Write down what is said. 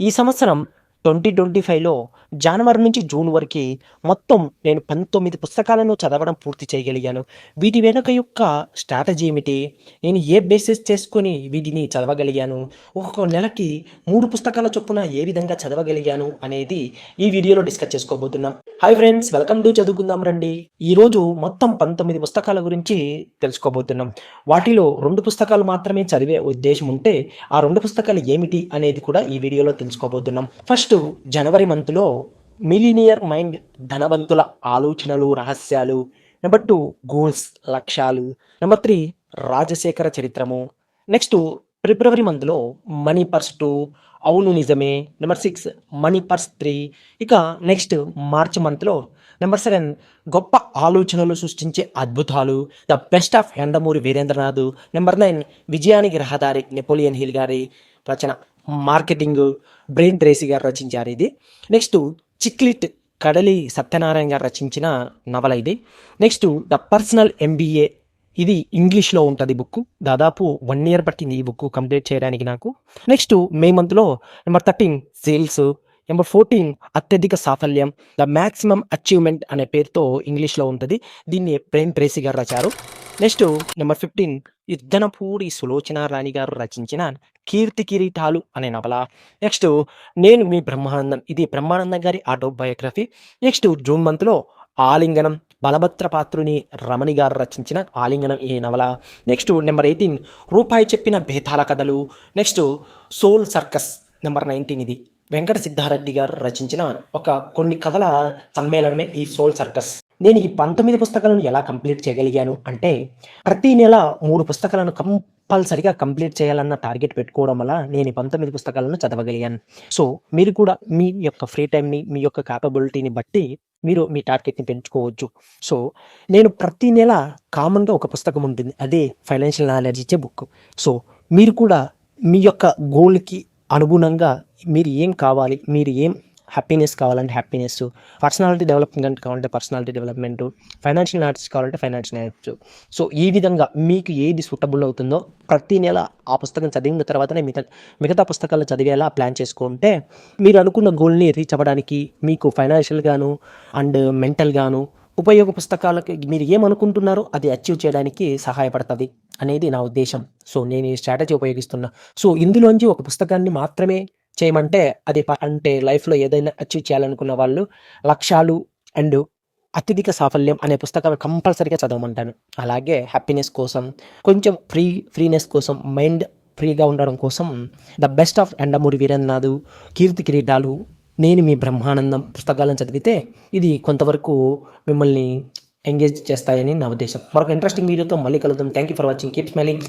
ఈ సంవత్సరం twenty twenty ఫైవ్లో జనవరి నుంచి జూన్ వరకు మొత్తం నేను పంతొమ్మిది పుస్తకాలను చదవడం పూర్తి చేయగలిగాను. వీటి వెనుక యొక్క స్ట్రాటజీ ఏమిటి? నేను ఏ బేసిస్ చేసుకొని వీటిని చదవగలిగాను? ఒక్కొక్క నెలకి మూడు పుస్తకాల చొప్పున ఏ విధంగా చదవగలిగాను అనేది ఈ వీడియోలో డిస్కస్ చేసుకోబోతున్నాం. హాయ్ ఫ్రెండ్స్ వెల్కమ్ టు చదువుకుందాం రండి. ఈరోజు మొత్తం పంతొమ్మిది పుస్తకాల గురించి తెలుసుకోబోతున్నాం. వాటిలో రెండు పుస్తకాలు మాత్రమే చదివే ఉద్దేశం ఉంటే ఆ రెండు పుస్తకాలు ఏమిటి అనేది కూడా ఈ వీడియోలో తెలుసుకోబోతున్నాం. ఫస్ట్ జనవరి మంత్లో మిలీనియర్ మైండ్ ధనవంతుల ఆలోచనలు రహస్యాలు. నెంబర్ టూ గోల్స్ లక్ష్యాలు. Number three Rajasekhara Charitramu. Next February మంత్లో మనీ పర్స్ టూ అవును నిజమే. Number six money purse three ఇక నెక్స్ట్ మార్చ్ మంత్లో నెంబర్ సెవెన్ గొప్ప ఆలోచనలు సృష్టించే అద్భుతాలు. The best of Yandamuri Veerendranath number nine విజయానికి రహదారి నెపోలియన్ హిల్ గారి రచన. మార్కెటింగ్ బ్రెయిన్ ట్రేసీ గారు రచించారు ఇది. నెక్స్ట్ చిక్లిట్ కడలి సత్యనారాయణ గారు రచించిన నవల ఇది. నెక్స్ట్ ద పర్సనల్ ఎంబీఏ ఇది ఇంగ్లీష్లో ఉంటుంది బుక్ దాదాపు వన్ ఇయర్ పట్టింది ఈ బుక్ కంప్లీట్ చేయడానికి నాకు. నెక్స్ట్ మే మంత్లో number thirteen sales number fourteen అత్యధిక సాఫల్యం ద మ్యాక్సిమం అచీవ్మెంట్ అనే పేరుతో ఇంగ్లీష్లో ఉంటుంది. దీన్ని బ్రెయిన్ ప్రేసి గారు రచారు. Next number fifteen Yaddanapudi Sulochana Rani garu రచించిన కీర్తి కిరీటాలు అనే నవల. నెక్స్ట్ నేను మీ బ్రహ్మానందం. ఇది బ్రహ్మానందం గారి ఆటోబయోగ్రఫీ. నెక్స్ట్ జూన్ మంత్లో ఆలింగనం. బలభద్ర పాత్రుని రమణి గారు రచించిన ఆలింగనం ఈ నవల. నెక్స్ట్ నెంబర్ ఎయిటీన్ రూపాయి చెప్పిన బేతాల కథలు. Next soul circus number nineteen ఇది. వెంకట సిద్ధారెడ్డి గారు రచించిన ఒక కొన్ని కథల సమ్మేళనమే ఈ సోల్ సర్కస్. నేను ఈ పంతొమ్మిది పుస్తకాలను ఎలా కంప్లీట్ చేయగలిగాను అంటే ప్రతి నెల మూడు పుస్తకాలను కంపల్సరిగా కంప్లీట్ చేయాలన్న టార్గెట్ పెట్టుకోవడం వల్ల నేను ఈ పంతొమ్మిది పుస్తకాలను చదవగలిగాను. సో మీరు కూడా మీ యొక్క ఫ్రీ టైంని మీ యొక్క క్యాపబిలిటీని బట్టి మీరు మీ టార్గెట్ని పెంచుకోవచ్చు. సో నేను ప్రతి నెల కామన్గా ఒక పుస్తకం ఉంటుంది. అదే ఫైనాన్షియల్ నాలెడ్జ్ ఇచ్చే బుక్. సో మీరు కూడా మీ యొక్క గోల్కి అనుగుణంగా మీరు ఏం కావాలి మీరు ఏం హ్యాపీనెస్ కావాలంటే హ్యాపీనెస్ పర్సనాలిటీ డెవలప్మెంట్ కావాలంటే పర్సనాలిటీ డెవలప్మెంట్ ఫైనాన్షియల్ నాలెడ్జ్ కావాలంటే ఫైనాన్షియల్ నాలెడ్జ్ సో ఈ విధంగా మీకు ఏది సూటబుల్ అవుతుందో ప్రతి నెల ఆ పుస్తకం చదివిన తర్వాతనే మిగతా మిగతా పుస్తకాలు చదివేలా ప్లాన్ చేసుకుంటే మీరు అనుకున్న గోల్ని రీచ్ అవ్వడానికి మీకు ఫైనాన్షియల్గాను అండ్ మెంటల్గాను ఉపయోగ పుస్తకాలకి మీరు ఏమనుకుంటున్నారో అది అచీవ్ చేయడానికి సహాయపడుతుంది అనేది నా ఉద్దేశం. సో నేను ఈ స్ట్రాటజీ ఉపయోగిస్తున్నా. సో ఇందులోంచి ఒక పుస్తకాన్ని మాత్రమే చేయమంటే అది ప- అంటే లైఫ్లో ఏదైనా అచీవ్ చేయాలనుకున్న వాళ్ళు లక్ష్యాలు అండ్ అత్యధిక సాఫల్యం అనే పుస్తకాలు కంపల్సరీగా చదవమంటాను. అలాగే హ్యాపీనెస్ కోసం కొంచెం ఫ్రీ ఫ్రీనెస్ కోసం మైండ్ ఫ్రీగా ఉండడం కోసం the best of Yandamuri Veerendranath Keerthi Kiritalu నేను మీ బ్రహ్మానందం పుస్తకాలను చదివితే ఇది కొంతవరకు మిమ్మల్ని ఎంగేజ్ చేస్తాయని నా ఉద్దేశం. మరొక ఇంట్రెస్టింగ్ వీడియోతో మళ్ళీ కలుద్దాం. Thank you for watching. Keep smiling.